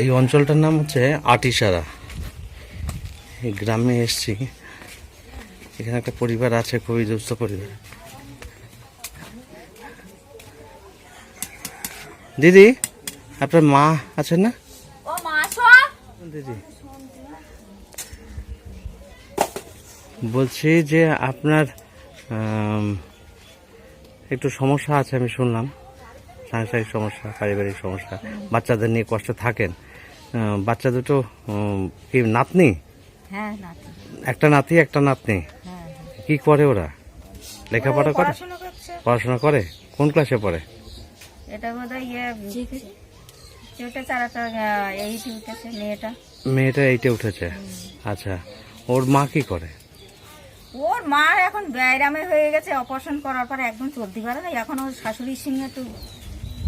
এই অঞ্চলটার নাম হচ্ছে আটিসারা এই গ্রামে এসছি। এখানে একটা পরিবার আছে খুবই দুস্থ পরিবার। দিদি আপনার মা আছেন না? দিদি। বলছি যে আপনার একটু সমস্যা আছে আমি শুনলাম। সাংসারিক সমস্যা পারিবারিক সমস্যা বাচ্চাদের নিয়ে কষ্ট থাকেন। বাচ্চা দুটো কি নাতনি? হ্যাঁ একটা নাতি একটা নাতনি। হ্যাঁ কি করে ওরা? লেখাপড়া করে? পড়াশোনা করে? কোন ক্লাসে পড়ে? এটা হয় ইয়ে মেয়েটা। এইটে উঠেছে? আচ্ছা ওর মা কি করে? ওর মা এখন ব্যায়ামে হয়ে গেছে অপারেশন করার পর একদম চলতে পারে না এখন ওর শাশুড়ির সঙ্গে একটু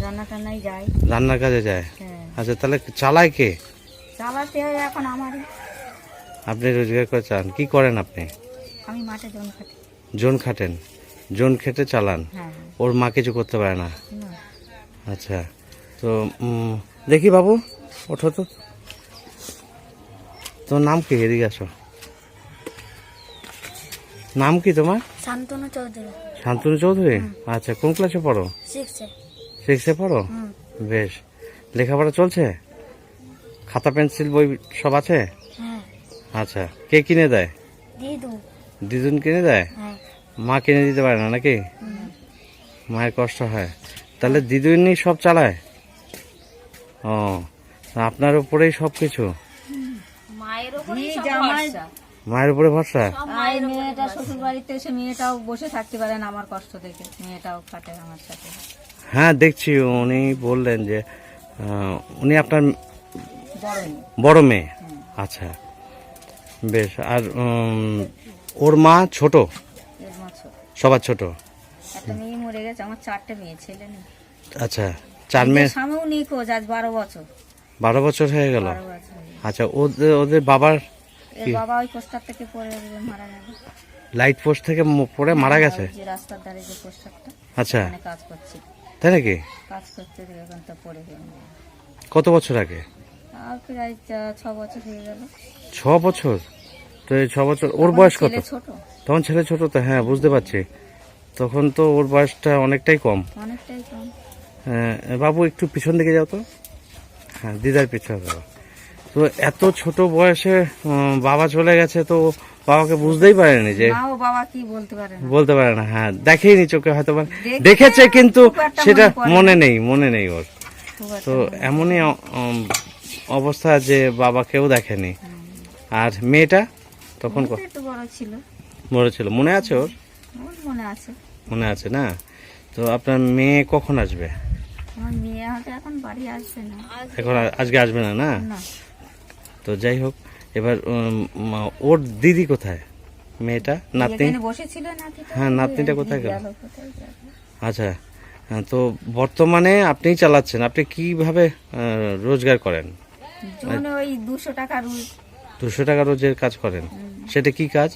রান্না টান্নায় যায়। রান্নার কাজে যায়? হ্যাঁ। আচ্ছা তাহলে চালায় কে? চালাতে হয় এখন আমারই। আপনি রোজগার করে চান কি করেন আপনি? আমি মাঠে জন খাটি। জোন খাটেন? জোন খেটে চালান? হ্যাঁ ওর মা কিছু করতে পারে না? না। আচ্ছা তো দেখি বাবু ওঠো তো। তোর নাম কি? এদিকে আসো। নাম কি তোমার? শান্তনু চৌধুরী। শান্তনু চৌধুরী? আচ্ছা কোন ক্লাসে পড়ো? সিক্সে সিক্সে পড়ো? বেশ। লেখাপড়া চলছে? খাতা পেন্সিল বই সব আছে? হ্যাঁ আচ্ছা। কে কিনে দেয়? দিদু। দিদুন কিনে দেয়? হ্যাঁ। মা কিনে দিতে পারে না নাকি? মায়ের কষ্ট হয়। তাহলে দিদুনি সব চালায়? ও আপনার উপরেই সব কিছু? মায়ের মায়ের উপরে ভরসা? মেয়েটা শ্বশুর বাড়িতে এসে মেয়েটাও বসে থাকতে পারেন আমার কষ্ট দেখে। মেয়েটাও খাটে আমার সাথে। হ্যাঁ দেখছি। উনি বললেন যে উনি আপনার বড় মেয়ে। আচ্ছা। বেশ আর ওর মা ছোট। সবার ছোট? মরে গেছে আমার চারটে মেয়ে ছেলে আচ্ছা চার মেয়ে? স্বামীও নিখোঁজ আজ বারো বছর। বারো বছর হয়ে গেল? হয়ে গেছে। আচ্ছা ওদের ওদের বাবার বাবা ওই পোস্টার থেকে পড়ে মারা গেল লাইট পোস্ট থেকে পড়ে মারা গেছে? রাস্তার ধারে যে পোস্টারটা আচ্ছা। কাজ করছি। তাই নাকি? কাজ করতে পড়ে গেল কত বছর আগে? প্রায় ছ বছর হয়ে গেল। ছ বছর? তো এই ছ বছর ওর বয়স কত? তখন ছেলে ছোট তো হ্যাঁ বুঝতে পারছি। তখন তো ওর বয়সটা অনেকটাই কম। অনেকটাই কম। হ্যাঁ, বাবু একটু পিছন দিকে যাও তো। হ্যাঁ দিদার পিছনে যাও। তো এত ছোট বয়সে বাবা চলে গেছে তো বাবাকে বুঝতেই পারেনি যে বাবা কি বলতে পারে না। বলতে পারে না হ্যাঁ দেখেইনি চোখে হয়তো দেখেছে কিন্তু সেটা মনে নেই মনে নেই ওর। তো এমনই অবস্থা যে বাবা কেউ দেখেনি। আর মেয়েটা তখন বড় ছিল। মনে আছে ওর? মনে আছে। মনে আছে না? তো আপনার মেয়ে কখন আসবে? আমার মেয়ে হয়তো এখন বাড়ি আসবে না। এখন আজকে আসবে না? না। তো যাই হোক এবার ওর দিদি কোথায়? মেয়েটা? নাতনি? হ্যাঁ, নাতনিটা কোথায় গেল? আচ্ছা হ্যাঁ, তো বর্তমানে আপনিই চালাচ্ছেন আপনি কীভাবে রোজগার করেন? ওই দুশো টাকা রুই দুশো টাকা রোজের কাজ করেন? সেটা কি কাজ?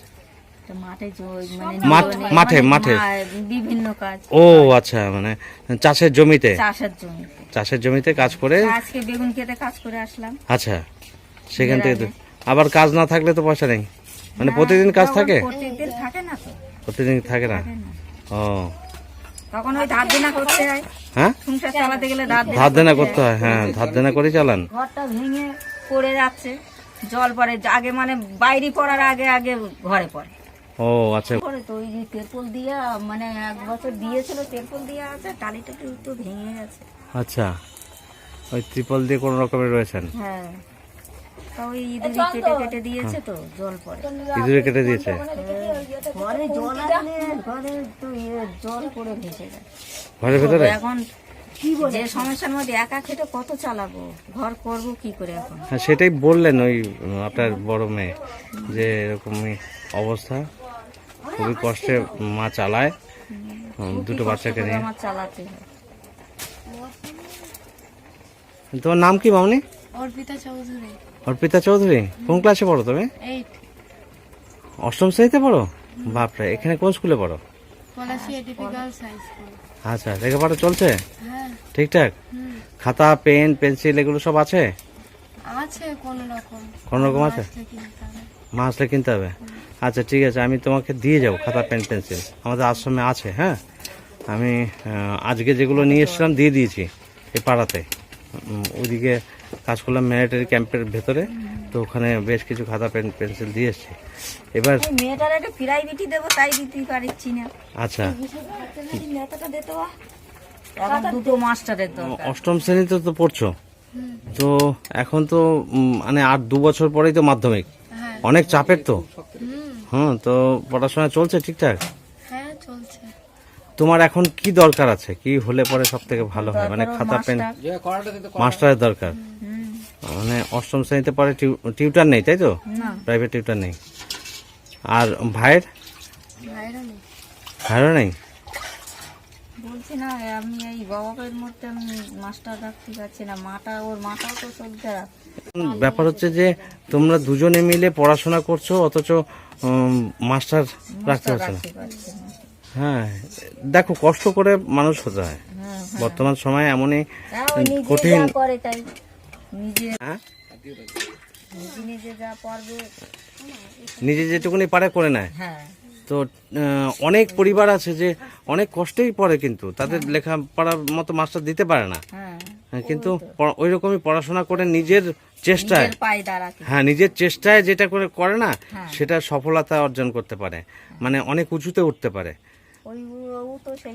মাঠে মানে মাঠ- মাঠে, মানে মাঠে। বিভিন্ন কাজ। ও আচ্ছা মানে চাষের জমিতে? চাষের জমিতে। চাষের জমিতে কাজ করে আজকে বেগুন খেতে কাজ করে আসলাম। আচ্ছা। সেখান থেকে তো- আবার কাজ না থাকলে তো পয়সা নেই। মানে প্রতিদিন কাজ থাকে? প্রতিদিন থাকে না তো। প্রতিদিন থাকে না? ও। তখন ওই ধার দেনা করতে হয়। হ্যাঁ? সংসার চালাতে গেলে ধার দেনা ধার দেনা করতে হয় হ্যাঁ ধার দেনা করে চালান। ঘরটা ভেঙে পড়ে যাচ্ছে জল পড়ে আগে মানে বাইরে পড়ার আগে আগে ঘরে পড়ে। ও আচ্ছা। পরে তো ওই যে তেরপল দিয়া মানে এক বছর দিয়েছিল তেরপল দিয়া আছে টালিটা একটু ভেঙে গেছে। আচ্ছা। ওই ত্রিপল দিয়ে কোনো রকমের রয়েছেন? হ্যাঁ। ওই ইঁদুরি কেটে কেটে দিয়েছে তো জল পড়ে ইঁদুরে কেটে দিয়েছে? ঘরে জল আসলে ঘরে তো জল পড়ে ভেসে যায়। ঘরের ভেতরে? এখন যে সমস্যার মধ্যে একা খেটে কত চালাবো? ঘর করব কি করে এখন? হ্যাঁ সেটাই বললেন ওই আপনার বড় মেয়ে যে এরকমই অবস্থা খুবই কষ্টে মা চালায়। দুটো বাচ্চাকে নিয়ে। চালাতে তোমার নাম কি মামনি? অর্পিতা চৌধুরী। অর্পিতা চৌধুরী? কোন ক্লাসে পড়ো তুমি? অষ্টম শ্রেণীতে পড়ো? বাপরে এখানে কোন স্কুলে পড়ো? আচ্ছা লেখাপড়া চলছে? হ্যাঁ। ঠিকঠাক? খাতা পেন পেন্সিল এগুলো সব আছে? আছে কোন রকম। কোনো রকম আছে? মা আসলে কিনতে হবে। আচ্ছা ঠিক আছে আমি তোমাকে দিয়ে যাব খাতা পেন পেন্সিল। আমাদের আশ্রমে আছে হ্যাঁ? আমি আজকে যেগুলো নিয়ে এসেছিলাম দিয়ে দিয়েছি এই পাড়াতে। ওইদিকে কাজ করলাম মিলিটারি ক্যাম্পের ভেতরে। তো ওখানে বেশ কিছু খাতা পেন পেন্সিল দিয়ে এসছি। এবার মেয়েটার একটা প্রাইভেটই দেবো তাই দিতে পারছি না। আচ্ছা। দুটো মাস্টারের অষ্টম শ্রেণীতে তো পড়ছো? তো এখন তো মানে আর দু বছর পরেই তো মাধ্যমিক। হ্যাঁ। অনেক চাপের তো। হুম তো পড়াশোনা চলছে ঠিকঠাক? তোমার এখন কি দরকার আছে? কি হলে পরে সব থেকে ভালো হয়? মানে খাতা পেন মাস্টারের দরকার। মানে অষ্টম শ্রেণীতে পরে টিউ- টিউটার নেই তাই তো? প্রাইভেট টিউটার নেই। আর ভাইয়ের? বাইরে নেই। ভাইয়েরও নেই? বলছি না আমি এই বাবাকের মধ্যে আমি মাস্টার রাখতে পারছি না। মাটা ওর মাটাও তো চলতে ব্যাপার হচ্ছে যে তোমরা দুজনে মিলে পড়াশোনা করছ অথচ মাস্টার রাখতে পারছি না। হ্যাঁ দেখো কষ্ট করে মানুষ হতে হয়। হ্যাঁ বর্তমান সময়ে এমনই হ্যাঁ কঠিন। নিজে হ্যাঁ? নিজে যেটুকুনি পারে করে নেয়। হ্যাঁ। তো অনেক পরিবার আছে যে অনেক কষ্টেই পড়ে কিন্তু তাদের লেখাপড়ার মতো মাস্টার দিতে পারে না। হ্যাঁ হ্যাঁ, কিন্তু ওই রকমই পড়াশোনা করে নিজের চেষ্টায়। হ্যাঁ নিজের চেষ্টায় যেটা করে করে না হ্যাঁ। সেটা সফলতা অর্জন করতে পারে। মানে অনেক উঁচুতে উঠতে পারে।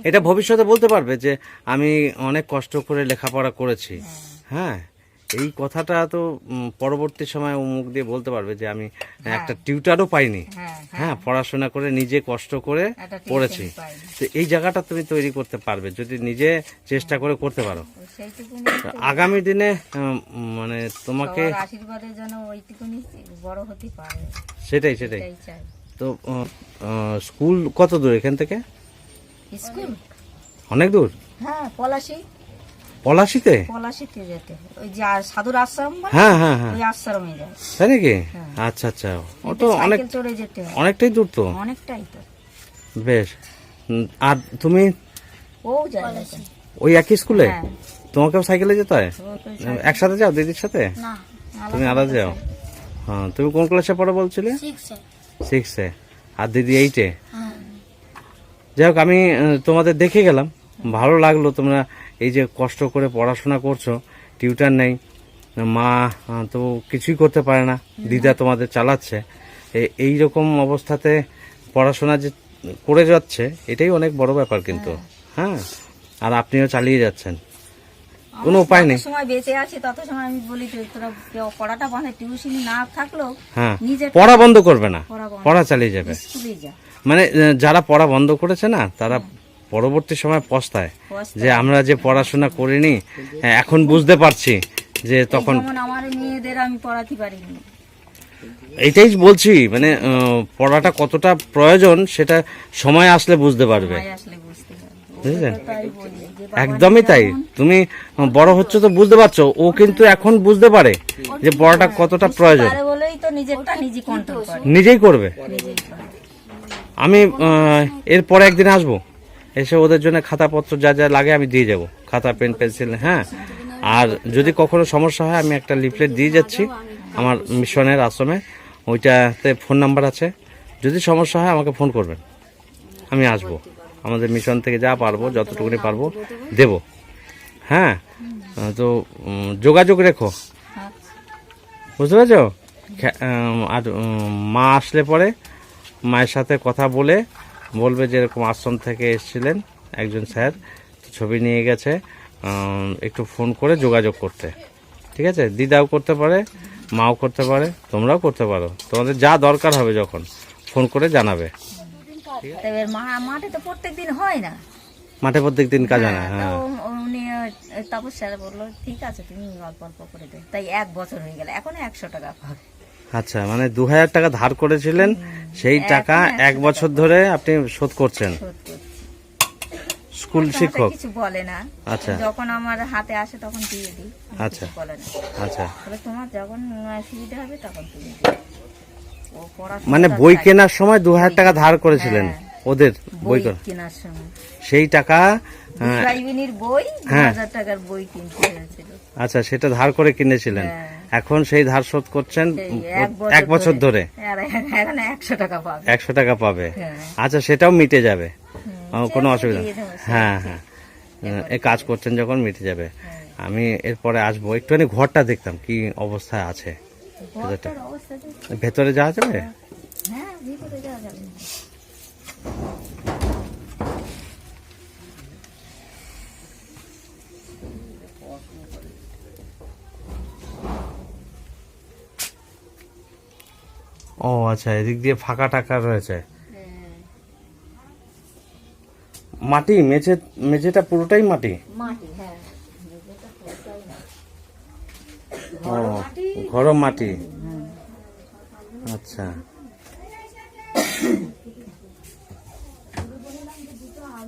এটা ভবিষ্যতে বলতে পারবে যে আমি অনেক কষ্ট করে লেখাপড়া করেছি। হ্যাঁ এই কথাটা তো পরবর্তী সময় মুখ দিয়ে বলতে পারবে যে আমি একটা টিউটারও পাইনি। হ্যাঁ হ্যাঁ। পড়াশোনা করে নিজে কষ্ট করে পড়েছি। তো এই জায়গাটা তুমি তৈরি করতে পারবে যদি নিজে চেষ্টা করে করতে পারো। আগামী দিনে মানে তোমাকে সেটাই সেটাই। তো স্কুল কত দূর এখান থেকে? স্কুল? অনেক দূর? হ্যাঁ পলাশি। পলাশিতে? পলাশিতে যেতে। ওই যে সাধুর আশ্রম হ্যাঁ হ্যাঁ হ্যাঁ। ওই আশ্রমে যায়। তাই নাকি? আচ্ছা আচ্ছা। ও তো অনেক চড়ে যেতে হয়। অনেকটাই দূর তো? অনেকটাই তো। বেশ। আর তুমি? ও যায় ওই একই স্কুলে? হ্যাঁ। তোমাকেও সাইকেলে যেতে হয়? একসাথে যাও দিদির সাথে? না তুমি আলাদা যাও? হ্যাঁ তুমি কোন ক্লাসে পড়ো বলছিলে? সিক্সে সিক্সে আর দিদি এইটে হ্যাঁ। যাই হোক আমি তোমাদের দেখে গেলাম। ভালো লাগল তোমরা এই যে কষ্ট করে পড়াশোনা করছ টিউটার নেই। মা তো কিছুই করতে পারে না দিদা তোমাদের চালাচ্ছে। এই রকম অবস্থাতে পড়াশোনা যে করে যাচ্ছে এটাই অনেক বড় ব্যাপার কিন্তু। হ্যাঁ। আর আপনিও চালিয়ে যাচ্ছেন। কোনো উপায় নেই। সময় বেঁচে আছি তত সময় আমি বলি যে তোরা পড়াটা বন্ধ টিউশনি না থাকলেও হ্যাঁ। পড়া বন্ধ করবে না। পড়া পড়া চালিয়ে যাবে। স্কুলে যা। মানে যারা পড়া বন্ধ করেছে না তারা পরবর্তী সময় পস্তায়। যে আমরা যে পড়াশোনা করিনি হ্যাঁ, এখন বুঝতে পারছি যে তখন যেমন আমার মেয়েদের আমি পড়াতে পারিনি। এটাই বলছি মানে পড়াটা কতটা প্রয়োজন সেটা সময় আসলে বুঝতে পারবে। বুঝলেন? একদমই তাই। তুমি বড় হচ্ছে তো বুঝতে পারছ ও কিন্তু এখন বুঝতে পারে যে পড়াটা কতটা প্রয়োজন। পারে বলেই তো নিজেরটা নিজে কন্ট্রোল করে। নিজেই করবে। আমি এরপরে একদিন আসব। এসে ওদের জন্য খাতাপত্র যা যা লাগে আমি দিয়ে যাব। খাতা, পেন, পেন্সিল হ্যাঁ। আর যদি কখনো সমস্যা হয়, আমি একটা লিফলেট দিয়ে যাচ্ছি আমার মিশনের আশ্রমে। ওইটাতে ফোন নাম্বার আছে। যদি সমস্যা হয়, আমাকে ফোন করবেন। আমি আসব। আমাদের মিশন থেকে যা পারব, যতটুকুনি পারব, দেব। হ্যাঁ? তো যোগাযোগ রেখো। বুঝতে পারছ? আর মা আসলে পরে মায়ের সাথে কথা বলে বলবে যে এরকম আশ্রম থেকে এসেছিলেন একজন স্যার ছবি নিয়ে গেছে একটু ফোন করে যোগাযোগ করতে। ঠিক আছে? দিদাও করতে পারে মাও করতে পারে তোমরাও করতে পারো। তোমাদের যা দরকার হবে যখন ফোন করে জানাবে। মা মাঠে তো প্রত্যেক দিন হয় না। মাঠে প্রত্যেক দিন কাজ তো হ্যাঁ উনি তাপস স্যার বলল ঠিক আছে তুমি অল্প অল্প করে দেবে তাই এক বছর হয়ে গেল এখন একশো টাকা পাবে। আচ্ছা মানে দু হাজার টাকা ধার করেছিলেন সেই টাকা এক বছর ধরে আপনি শোধ করছেন। স্কুল শিক্ষক? কিছু বলে না। আচ্ছা। যখন আমার হাতে আসে তখন দিয়ে দিই আচ্ছা। বলে না। আচ্ছা। বলে তোমার যখন সুবিধা হবে তখন তুমি মানে বই কেনার সময় দু হাজার টাকা ধার করেছিলেন ওদের বই কেনার সময়। সেই টাকা বই হ্যাঁ। হাজার টাকার বই কিনতে আচ্ছা সেটা ধার করে কিনেছিলেন। হ্যাঁ। এখন সেই ধার শোধ করছেন এক বছর ধরে। একশো টাকা পাবে। একশো টাকা পাবে। হ্যাঁ। আচ্ছা সেটাও মিটে যাবে। কোনো অসুবিধা হ্যাঁ হ্যাঁ। এই কাজ করছেন যখন মিটে যাবে। আমি এরপরে আসব। একটুখানি ঘরটা দেখতাম কি অবস্থায় আছে। ভেতরে যাওয়া যাবে। ও আচ্ছা এদিক দিয়ে ফাঁকা টাকা রয়েছে। মাটি মেঝে মেঝেটা পুরোটাই মাটি? মাটি হ্যাঁ। ও ঘরও মাটি। আচ্ছা।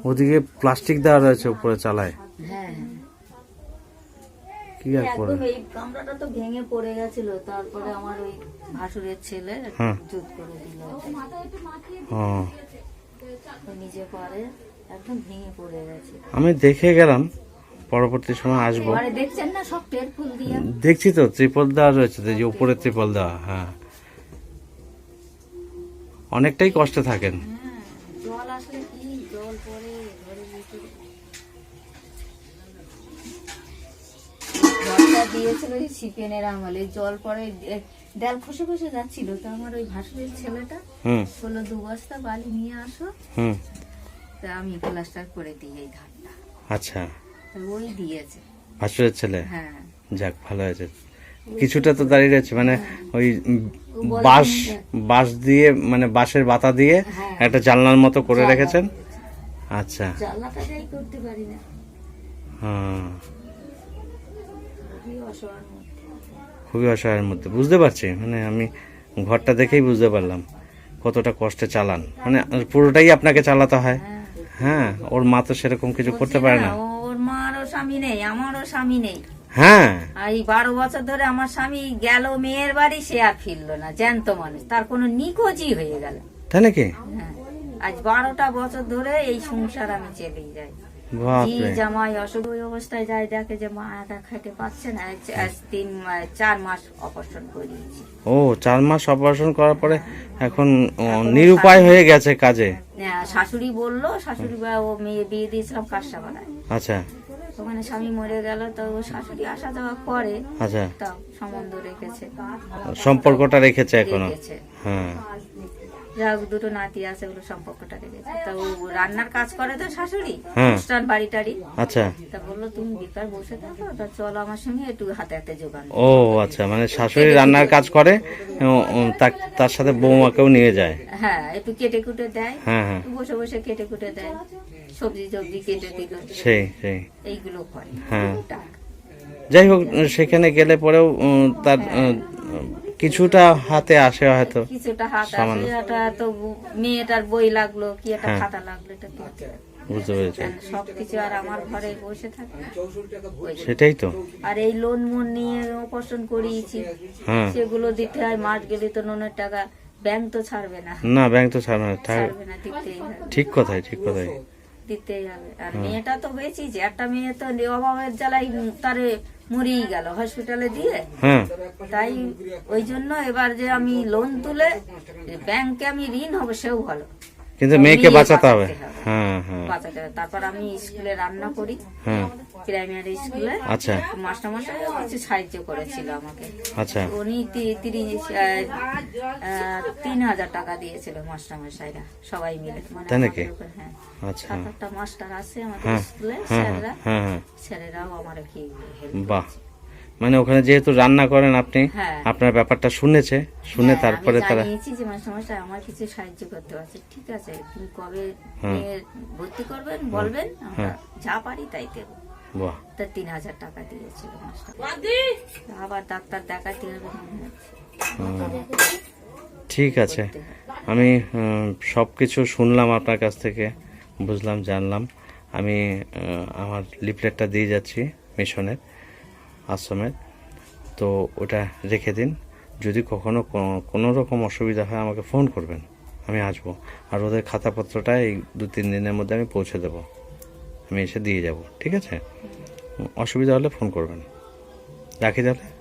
ওদিকে প্লাস্টিক দেওয়া রয়েছে উপরে চালায়। হ্যাঁ। কি আর একদম এই কামরাটা তো ভেঙে পড়ে গেছিল তারপরে আমার ওই ভাসুরের ছেলে হ্যাঁ। জুত করে দিল। নিজে পারে একদম ভেঙে পড়ে গেছে। আমি দেখে গেলাম পরবর্তী সময় আসব। দেখছেন না সব টের ফুল দিয়ে? দেখছি তো ত্রিপল দেওয়া রয়েছে তো, যে উপরে ত্রিপল। দেওয়া হ্যাঁ। অনেকটাই কষ্টে থাকেন। দিয়েছিল ওই সিপেনের আমলে জল পরে ডাল খসে খসে যাচ্ছিল। তো আমার ওই ভাসুরের ছেলেটা হুম। বলল দু বস্তা বালি নিয়ে আসো। হুম। তা আমি প্লাস্টার করে দিই এই ধানটা। আচ্ছা। ওই দিয়েছে। ভাসুরের ছেলে? হ্যাঁ। যাক ভালো হয়েছে। কিছুটা তো দাঁড়িয়ে রয়েছে মানে ওই বাঁশ বাঁশ দিয়ে মানে বাঁশের বাতা দিয়ে হ্যাঁ। একটা জানলার মতো করে রেখেছেন? আচ্ছা। জানলাটা যাই করতে পারি না। হ্যাঁ খুবই অসহায়ের মধ্যে। বুঝতে পারছি মানে আমি ঘরটা দেখেই বুঝতে পারলাম কতটা কষ্টে চালান। মানে পুরোটাই আপনাকে চালাতে হয়। হ্যাঁ ওর মা তো সেরকম কিছু করতে পারে না ওর মারও স্বামী নেই আমারও স্বামী নেই। হ্যাঁ। এই বারো বছর ধরে আমার স্বামী গেল মেয়ের বাড়ি সে আর ফিরলো না জ্যান্ত মানুষ। তার কোনো নিখোঁজই হয়ে গেল তাই নাকি হ্যাঁ আজ বারোটা বছর ধরে এই সংসার আমি চেলেই যাই জামাই অসুখ ওই অবস্থায় যায় দেখে যে মাটা খাইতে পাচ্ছে না আজ- তিন মা- চার মাস অপারেশন করিয়েছি ও চার মাস অপারেশন করার পরে এখন নিরুপায় হয়ে গেছে কাজে? হ্যাঁ, শাশুড়ি বলল শাশুড়ি বা ও মেয়ে বিয়ে দিয়েছিলাম আচ্ছা। ওখানে স্বামী মরে গেল তো ও শাশুড়ি আসা যাওয়া করে আচ্ছা। সম্বন্ধ রেখেছে। সম্পর্কটা রেখেছে এখনও? রেখেছে। হ্যাঁ যাক দুটো নাতি আছে ওগুলো সম্পর্কটা রেখেছে তা ও রান্নার কাজ করে তো শাশুড়ি হ্যাঁ। অনুষ্ঠান বাড়ি টাড়ি আচ্ছা। তা বলল তুমি বেকার বসে থাকো তা চলো আমার সঙ্গে একটু হাতে হাতে যোগান ও আচ্ছা মানে শাশুড়ি রান্নার কাজ করে তার- সাথে বৌমাকেও নিয়ে যায়। হ্যাঁ একটু কেটে কুটে দেয় হ্যাঁ হ্যাঁ। বসে বসে কেটে কুটে দেয় সবজি টবজি কেটে দিল। সেই সেই। এইগুলো করে হ্যাঁ। যাই হোক সেখানে গেলে পরেও তার উম, কিছুটা হাতে আসে হয়তো। কিছুটা হাত তো মেয়েটার বই লাগল কি একটা হ্যাঁ। খাতা লাগল এটা বুঝতে পেরেছি। সব কিছু আর আমার ঘরে বসে থাকে। সেটাই তো। আর এই লোন মোন নিয়ে অপারেশন করিয়েছি হ্যাঁ। সেগুলো দিতে হয় মাস গেলে তো লোনের টাকা ব্যাংক তো ছাড়বে না। না ব্যাংক তো ছাড়বে না। ঠিক কথাই ঠিক কথাই। দিতেই হবে। আর মেয়েটা তো বেঁচেছে যে একটা মেয়ে তো অভাবের জ্বালাই তারে মরেই গেল হসপিটালে দিয়ে। তাই ওই জন্য এবার যে আমি লোন তুলে ব্যাংকে আমি ঋণ হবে সেও ভালো। কিন্তু মেয়েকে বাঁচাতে হবে। হ্যাঁ হ্যাঁ। বাঁচাতে হবে। তারপর আমি স্কুলে রান্না করি। হ্যাঁ। প্রাইমারি স্কুলে। আচ্ছা। মাস্টারমশাই কিছু সাহায্য করেছিল আমাকে। আচ্ছা। উনি তিরিশ তিন হাজার টাকা দিয়েছিল মাস্টারমশাইরা সবাই মিলে। মানে তাই নাকি? হ্যাঁ। আচ্ছা। সাত আটটা মাস্টার আছে আমাদের স্কুলে স্যাররা। স্যারেরাও আমার কি বাহ। মানে ওখানে যেহেতু রান্না করেন আপনি হ্যাঁ। আপনার ব্যাপারটা শুনেছে শুনে হ্যাঁ, তারপরে তারা জানিয়েছি যে মাস্টারমশাই আমার কিছু সাহায্য করতে পারছে ঠিক আছে তুমি কবে হ্যাঁ। ভর্তি করবেন বলবেন আমরা যা পারি তাই দেবো। বাহ। তা তিন হাজার টাকা দিয়েছিল মাস্টার আবার ডাক্তার দেখাতে হবে ঠিক আছে। আমি সব কিছু শুনলাম আপনার কাছ থেকে বুঝলাম জানলাম। আমি আমার লিফলেটটা দিয়ে যাচ্ছি মিশনের। আশ্রমের। তো ওটা রেখে দিন। যদি কখনো কোনো রকম অসুবিধা হয়, আমাকে ফোন করবেন। আমি আসব। আর ওদের খাতাপত্রটা এই দু তিন দিনের মধ্যে আমি পৌঁছে দেব। আমি এসে দিয়ে যাব। ঠিক আছে? অসুবিধা হলে ফোন করবেন। রাখি তাহলে?